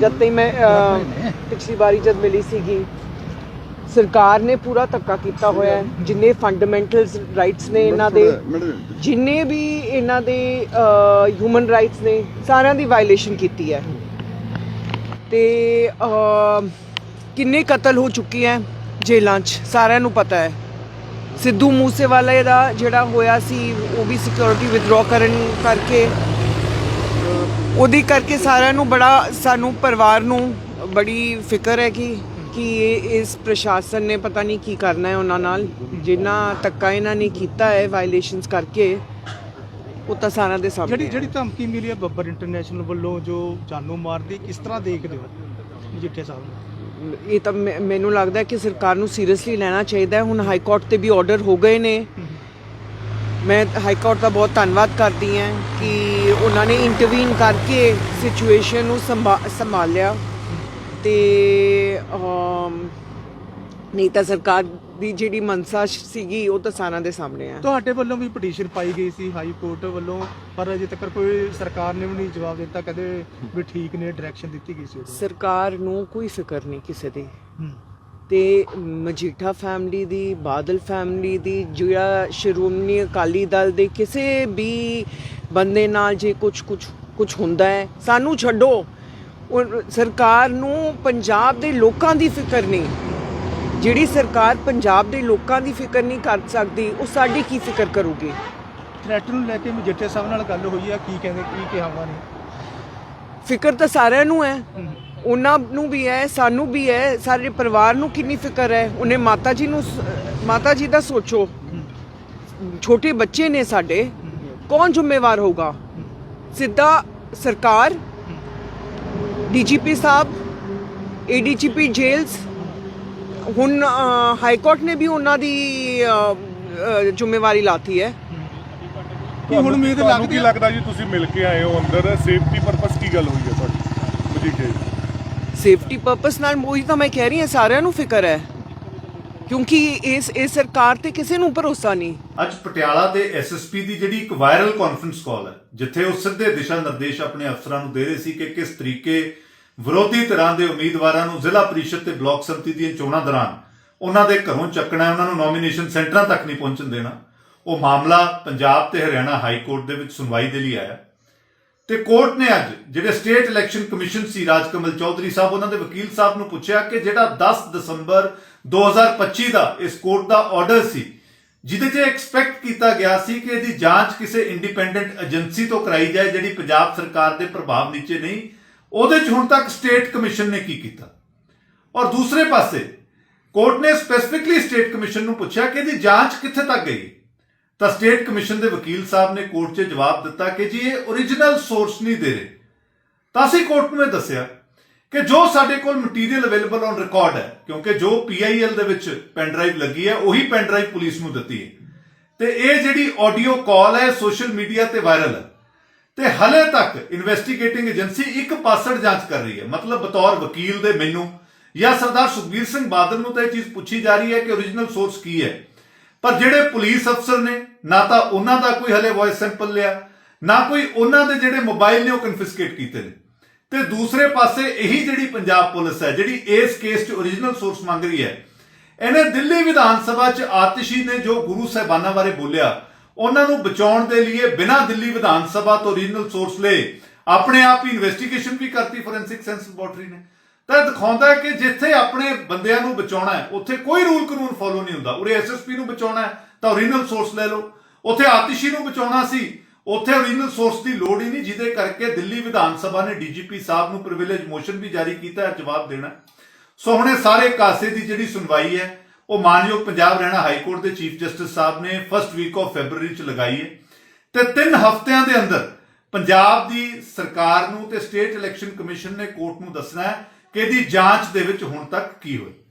ਜਦ ਤੱਕ ਮੈਂ ਪਿਛਲੀ ਵਾਰੀ ਜਦ ਮਿਲੀ ਸੀਗੀ ਸਰਕਾਰ ਨੇ ਪੂਰਾ ਧੱਕਾ ਕੀਤਾ ਹੋਇਆ ਹੈ। ਜਿੰਨੇ ਫੰਡਾਮੈਂਟਲਸ ਰਾਈਟਸ ਨੇ ਇਹਨਾਂ ਦੇ ਜਿੰਨੇ ਵੀ ਇਹਨਾਂ ਦੇ ਹਿਊਮਨ ਰਾਈਟਸ ਨੇ ਸਾਰਿਆਂ ਦੀ ਵਾਇਲੇਸ਼ਨ ਕੀਤੀ ਹੈ। ਤੇ ਕਿੰਨੇ ਕਤਲ ਹੋ ਚੁੱਕੇ ਹੈ ਜੇਲ੍ਹਾਂ 'ਚ ਸਾਰਿਆਂ ਨੂੰ ਪਤਾ ਹੈ। ਸਿੱਧੂ ਮੂਸੇਵਾਲੇ ਦਾ ਜਿਹੜਾ ਹੋਇਆ ਸੀ ਉਹ ਵੀ ਸਿਕਿਉਰਿਟੀ ਵਿਦਡਰਾ ਕਰਨ ਕਰਕੇ ਉਹਦੀ ਕਰਕੇ ਸਾਰਿਆਂ ਨੂੰ ਬੜਾ ਸਾਨੂੰ ਪਰਿਵਾਰ ਨੂੰ ਬੜੀ ਫਿਕਰ ਹੈ ਕਿ ਕਿ ਇਹ ਇਸ ਪ੍ਰਸ਼ਾਸਨ ਨੇ ਪਤਾ ਨਹੀਂ ਕੀ ਕਰਨਾ ਹੈ ਉਹਨਾਂ ਨਾਲ। ਜਿੰਨਾ ਧੱਕਾ ਇਹਨਾਂ ਨੇ ਕੀਤਾ ਹੈ ਵਾਇਲੇਸ਼ਨਸ ਕਰਕੇ ਉਹ ਤਾਂ ਸਾਰਿਆਂ ਦੇ ਸਾਹਮਣੇ ਜਿਹੜੀ। ਜਿਹੜੀ ਧਮਕੀ ਮਿਲੀ ਹੈ ਬੱਬਰ ਇੰਟਰਨੈਸ਼ਨਲ ਵੱਲੋਂ ਜੋ ਜਾਨੋਂ ਮਾਰਦੀ ਕਿਸ ਤਰ੍ਹਾਂ ਦੇਖਦੇ ਹੋ ਮਜੀਠੇ ਸਾਹਿਬ ਨੂੰ? ਇਹ ਤਾਂ ਮੈਨੂੰ ਲੱਗਦਾ ਕਿ ਸਰਕਾਰ ਨੂੰ ਸੀਰੀਅਸਲੀ ਲੈਣਾ ਚਾਹੀਦਾ ਹੈ। ਹੁਣ ਹਾਈ ਕੋਰਟ ਤੇ ਵੀ ਆਰਡਰ ਹੋ ਗਏ ਨੇ। ਮੈਂ ਹਾਈ ਕੋਰਟ ਦਾ ਬਹੁਤ ਧੰਨਵਾਦ ਕਰਦੀ ਹਾਂ ਕਿ ਉਹਨਾਂ ਨੇ ਇੰਟਰਵੀਨ ਕਰਕੇ ਸਿਚੁਏਸ਼ਨ ਨੂੰ ਸੰਭਾ- ਸੰਭਾਲਿਆ ਤੇ ਨਹੀਂ ਤਾਂ ਸਰਕਾਰ ਦੀ ਜਿਹੜੀ ਮਨਸਾ ਸੀਗੀ ਉਹ ਤਾਂ ਸਾਰਿਆਂ ਦੇ ਸਾਹਮਣੇ ਹੈ ਤੁਹਾਡੇ ਵੱਲੋਂ ਵੀ ਪਟੀਸ਼ਨ ਪਾਈ ਗਈ ਸੀ ਹਾਈ ਕੋਰਟ ਵੱਲੋਂ ਪਰ ਅਜੇ ਤੱਕ ਕੋਈ ਸਰਕਾਰ ਨੇ ਵੀ ਨਹੀਂ ਜਵਾਬ ਦਿੱਤਾ ਕਦੇ ਵੀ ਠੀਕ ਨੇ ਡਾਇਰੈਕਸ਼ਨ ਦਿੱਤੀ ਗਈ ਸੀ। ਸਰਕਾਰ ਨੂੰ ਕੋਈ ਫਿਕਰ ਨਹੀਂ ਕਿਸੇ ਦੀ। ਤੇ ਮਜੀਠਾ ਫੈਮਿਲੀ ਦੀ ਬਾਦਲ ਫੈਮਿਲੀ ਦੀ ਜਿਹੜਾ ਸ਼੍ਰੋਮਣੀ ਅਕਾਲੀ ਦਲ ਦੇ ਕਿਸੇ ਵੀ ਬੰਦੇ ਨਾਲ ਜੇ ਕੁਝ ਕੁਝ ਕੁਝ ਹੁੰਦਾ ਹੈ ਸਾਨੂੰ ਛੱਡੋ। ਉਹ ਸਰਕਾਰ ਨੂੰ ਪੰਜਾਬ ਦੇ ਲੋਕਾਂ ਦੀ ਫਿਕਰ ਨਹੀਂ। ਜਿਹੜੀ ਸਰਕਾਰ ਪੰਜਾਬ ਦੇ ਲੋਕਾਂ ਦੀ ਫਿਕਰ ਨਹੀਂ ਕਰ ਸਕਦੀ ਉਹ ਸਾਡੀ ਕੀ ਫਿਕਰ ਕਰੂਗੀ? ਥ੍ਰੈਟ ਨੂੰ ਲੈ ਕੇ ਮਜੀਠੇ ਸਾਹਿਬ ਨਾਲ ਗੱਲ ਹੋਈ ਆ ਕੀ ਕਹਿੰਦੇ ਕੀ ਕਿਹਾ ਉਹਨਾਂ ਨੇ? ਫਿਕਰ ਤਾਂ ਸਾਰਿਆਂ ਨੂੰ ਹੂੰ। ਉਹਨਾਂ ਨੂੰ ਵੀ ਹੈ ਸਾਨੂੰ ਵੀ ਹੈ ਸਾਰੇ ਪਰਿਵਾਰ ਨੂੰ ਕਿੰਨੀ ਫਿਕਰ ਹੈ? ਉਹਨੇ ਮਾਤਾ ਜੀ ਨੂੰ ਮਾਤਾ ਜੀ ਦਾ ਸੋਚੋ। ਛੋਟੇ ਬੱਚੇ ਨੇ ਸਾਡੇ ਕੌਣ ਜ਼ਿੰਮੇਵਾਰ ਹੋਗਾ ਸਿੱਧਾ ਸਰਕਾਰ ਡੀਜੀਪੀ ਸਾਹਿਬ ਏਡੀਜੀਪੀ ਜੇਲਸ ਹੁਣ ਹਾਈ ਕੋਰਟ ਨੇ ਵੀ ਉਹਨਾਂ ਦੀ ਜ਼ਿੰਮੇਵਾਰੀ ਲਾਤੀ ਹੈ। ਕੀ ਹੁਣ ਉਮੀਦ ਲੱਗਦੀ ਲੱਗਦਾ ਜੀ ਤੁਸੀਂ ਮਿਲ ਕੇ ਆਏ ਹੋ ਅੰਦਰ? ਸੇਫਟੀ ਪਰਪਸ ਕੀ ਗੱਲ ਹੋਈ ਹੈ ਤੁਹਾਡੀ? ਮਜੀਠੇ ਸੇਫਟੀ ਪਰਪਸ ਨਾਲ, ਉਹੀ ਤਾਂ ਮੈਂ ਕਹਿ ਰਹੀ ਹਾਂ, ਸਾਰਿਆਂ ਨੂੰ ਫਿਕਰ ਹੈ। ਕਿਉਂਕਿ ਇਸ ਇਸ ਸਰਕਾਰ ਤੇ ਕਿਸੇ ਨੂੰ ਭਰੋਸਾ ਨਹੀਂ। ਅੱਜ ਪਟਿਆਲਾ ਦੇ ਐਸਐਸਪੀ ਦੀ ਜਿਹੜੀ ਇੱਕ ਵਾਇਰਲ ਕਾਨਫਰੰਸ ਕਾਲ ਹੈ, ਜਿੱਥੇ ਉਹ ਸਿੱਧੇ ਦਿਸ਼ਾ ਨਿਰਦੇਸ਼ ਆਪਣੇ ਅਫਸਰਾਂ ਨੂੰ ਦੇ ਰਹੇ ਸੀ ਕਿ ਕਿਸ ਤਰੀਕੇ ਵਿਰੋਧੀ ਧਿਰਾਂ ਦੇ ਉਮੀਦਵਾਰਾਂ ਨੂੰ ਜ਼ਿਲ੍ਹਾ ਪ੍ਰੀਸ਼ਦ ਤੇ ਬਲਾਕ ਸੰਮਤੀ ਦੀਆਂ ਚੋਣਾਂ ਦੌਰਾਨ ਉਹਨਾਂ ਦੇ ਘਰੋਂ ਚੱਕਣਾ ਉਹਨਾਂ ਨੂੰ ਨੋਮੀਨੇਸ਼ਨ ਸੈਂਟਰਾਂ ਤੱਕ ਨਹੀਂ ਪਹੁੰਚਣ ਦੇਣਾ। ਉਹ ਮਾਮਲਾ ਪੰਜਾਬ ਤੇ ਹਰਿਆਣਾ ਹਾਈ ਕੋਰਟ ਦੇ ਵਿੱਚ ਸੁਣਵਾਈ ਦੇ ਲਈ ਆਇਆ। ਤੇ ਕੋਰਟ ਨੇ ਅੱਜ ਜਿਹੜੇ ਸਟੇਟ ਇਲੈਕਸ਼ਨ ਕਮਿਸ਼ਨ ਸੀ ਰਾਜਕਮਲ ਚੌਧਰੀ ਸਾਹਿਬ, ਉਹਨਾਂ ਦੇ ਵਕੀਲ ਸਾਹਿਬ ਨੂੰ ਪੁੱਛਿਆ ਕਿ ਜਿਹੜਾ 10 ਦਸੰਬਰ 2025 ਦਾ ਇਸ ਕੋਰਟ ਦਾ ਆਰਡਰ ਸੀ, ਜਿਹਦੇ 'ਚ ਐਕਸਪੈਕਟ ਕੀਤਾ ਗਿਆ ਸੀ ਕਿ ਇਹਦੀ ਜਾਂਚ ਕਿਸੇ ਇੰਡੀਪੈਂਡੈਂਟ ਏਜੰਸੀ ਤੋਂ ਕਰਾਈ ਜਾਏ, ਜਿਹੜੀ ਪੰਜਾਬ ਸਰਕਾਰ ਦੇ ਪ੍ਰਭਾਵ ਨੀਚੇ ਨਹੀਂ, ਉਹਦੇ 'ਚ ਹੁਣ ਤੱਕ ਸਟੇਟ ਕਮਿਸ਼ਨ ਨੇ ਕੀ ਕੀਤਾ? ਔਰ ਦੂਸਰੇ ਪਾਸੇ, ਕੋਰਟ ਨੇ ਸਪੈਸੀਫਿਕਲੀ ਸਟੇਟ ਕਮਿਸ਼ਨ ਨੂੰ ਪੁੱਛਿਆ ਕਿ ਇਹਦੀ ਜਾਂਚ ਕਿੱਥੇ ਤੱਕ ਗਈ? ਤਾਂ ਸਟੇਟ ਕਮਿਸ਼ਨ ਦੇ ਵਕੀਲ ਸਾਹਿਬ ਨੇ ਕੋਰਟ 'ਚ ਜਵਾਬ ਦਿੱਤਾ ਕਿ ਜੀ ਇਹ origignal ਸੋਰਸ ਨਹੀਂ ਦੇ ਰਹੇ। ਤਾਂ ਅਸੀਂ ਕੋਰਟ ਨੂੰ ਇਹ ਦੱਸਿਆ ਕਿ ਜੋ ਸਾਡੇ ਕੋਲ ਮਟੀਰੀਅਲ ਅਵੇਲੇਬਲ ਔਨ ਰਿਕਾਰਡ ਹੈ, ਕਿਉਂਕਿ ਜੋ PIL ਦੇ ਵਿੱਚ ਪੈਨ ਡਰਾਈਵ ਲੱਗੀ ਹੈ, ਉਹੀ ਪੈਨ ਡਰਾਈਵ ਪੁਲਿਸ ਨੂੰ ਦਿੱਤੀ ਹੈ। ਤੇ ਇਹ ਜਿਹੜੀ ਆਡੀਓ ਕਾਲ ਹੈ ਸੋਸ਼ਲ ਮੀਡੀਆ ਤੇ ਵਾਇਰਲ ਹੈ। ਤੇ ਹਲੇ ਤੱਕ ਇਨਵੈਸਟੀਗੇਟਿੰਗ ਏਜੰਸੀ ਇੱਕ ਪਾਸੜ ਜਾਂਚ ਕਰ ਰਹੀ ਹੈ। ਮਤਲਬ ਬਤੌਰ ਵਕੀਲ ਦੇ ਮੈਨੂੰ ਜਾਂ ਸਰਦਾਰ ਸੁਖਬੀਰ ਸਿੰਘ ਬਾਦਲ ਨੂੰ ਤਾਂ ਇਹ ਚੀਜ਼ ਪੁੱਛੀ ਜਾ ਰਹੀ ਹੈ ਕਿ origignal ਸੋਰਸ ਕੀ ਹੈ। ਪਰ ਜਿਹੜੇ ਪੁਲਿਸ ਅਫਸਰ ਨੇ, ਨਾ ਤਾਂ ਉਹਨਾਂ ਦਾ ਕੋਈ ਹਲੇ ਵੌਇਸ ਸੈਂਪਲ ਲਿਆ, ਨਾ ਕੋਈ ਉਹਨਾਂ ਦੇ ਜਿਹੜੇ ਮੋਬਾਈਲ ਨੇ ਉਹ ਕਨਫਿਸਕੇਟ ਕੀਤੇ ਨੇ। ਤੇ ਦੂਸਰੇ ਪਾਸੇ ਇਹੀ ਜਿਹੜੀ ਪੰਜਾਬ ਪੁਲਿਸ ਹੈ, ਜਿਹੜੀ ਇਸ ਕੇਸ 'ਚ origignal ਸੋਰਸ ਮੰਗ ਰਹੀ ਹੈ, ਇਹਨੇ ਦਿੱਲੀ ਵਿਧਾਨ ਸਭਾ 'ਚ ਆਤਿਸ਼ੀ ਨੇ ਜੋ ਗੁਰੂ ਸਾਹਿਬਾਨਾਂ ਬਾਰੇ ਬੋਲਿਆ, ਉਹਨਾਂ ਨੂੰ ਬਚਾਉਣ ਦੇ ਲਈ ਬਿਨਾਂ ਦਿੱਲੀ ਵਿਧਾਨ ਸਭਾ ਤੋਂ origignal ਸੋਰਸ ਲਏ, ਆਪਣੇ ਆਪ ਹੀ ਇਨਵੈਸਟੀਗੇਸ਼ਨ ਵੀ ਕਰਤੀ ਫੋਰੈਂਸਿਕ ਸਾਇੰਸ ਲੈਬੋਰਟਰੀ ਨੇ। ਤਾਂ ਦਿਖਾਉਂਦਾ ਹੈ ਕਿ ਜਿੱਥੇ ਆਪਣੇ ਬੰਦਿਆਂ ਨੂੰ ਬਚਾਉਣਾ ਹੈ, ਉੱਥੇ ਕੋਈ ਰੂਲ ਕਾਨੂੰਨ ਫੋਲੋ ਨਹੀਂ ਹੁੰਦਾ। ਉਰੇ ਐਸਐਸਪੀ ਨੂੰ ਬਚਾਉਣਾ ਹੈ, ਤਾਂ ਓਰੀਜਨਲ ਸੋਰਸ ਲੈ ਲਓ। ਉੱਥੇ ਆਤਿਸ਼ੀ ਨੂੰ ਬਚਾਉਣਾ ਸੀ, ਉੱਥੇ ਓਰੀਜਨਲ ਸੋਰਸ ਦੀ ਲੋੜ ਹੀ ਨਹੀਂ, ਜਿਹਦੇ ਕਰਕੇ ਦਿੱਲੀ ਵਿਧਾਨ ਸਭਾ ਨੇ ਡੀਜੀਪੀ ਸਾਹਿਬ ਨੂੰ ਪ੍ਰਿਵਿਲੇਜ ਮੋਸ਼ਨ ਵੀ ਜਾਰੀ ਕੀਤਾ ਹੈ, ਜਵਾਬ ਦੇਣਾ ਸੋ ਹੁਣੇ ਸਾਰੇ ਕਾਸੇ ਦੀ ਜਿਹੜੀ ਸੁਣਵਾਈ ਹੈ, ਉਹ ਮਾਨਯੋਗ ਪੰਜਾਬ ਹਰਿਆਣਾ ਹਾਈ ਕੋਰਟ ਦੇ ਚੀਫ ਜਸਟਿਸ ਸਾਹਿਬ ਨੇ ਫਸਟ ਵੀਕ ਆਫ ਫੈਬਰੂਅਰੀ ਚ ਲਗਾਈ ਹੈ। ਤੇ ਤਿੰਨ ਹਫ਼ਤਿਆਂ ਦੇ ਅੰਦਰ ਪੰਜਾਬ ਦੀ ਸਰਕਾਰ ਨੂੰ ਤੇ ਸਟੇਟ ਇਲੈਕਸ਼ਨ ਕਮਿਸ਼ਨ ਨੇ ਕੋਰਟ ਨੂੰ ਦੱਸਣਾ ਹੈ ਕਿ ਇਹਦੀ ਜਾਂਚ ਦੇ ਵਿੱਚ ਹੁਣ ਤੱਕ ਕੀ ਹੋਇਆ?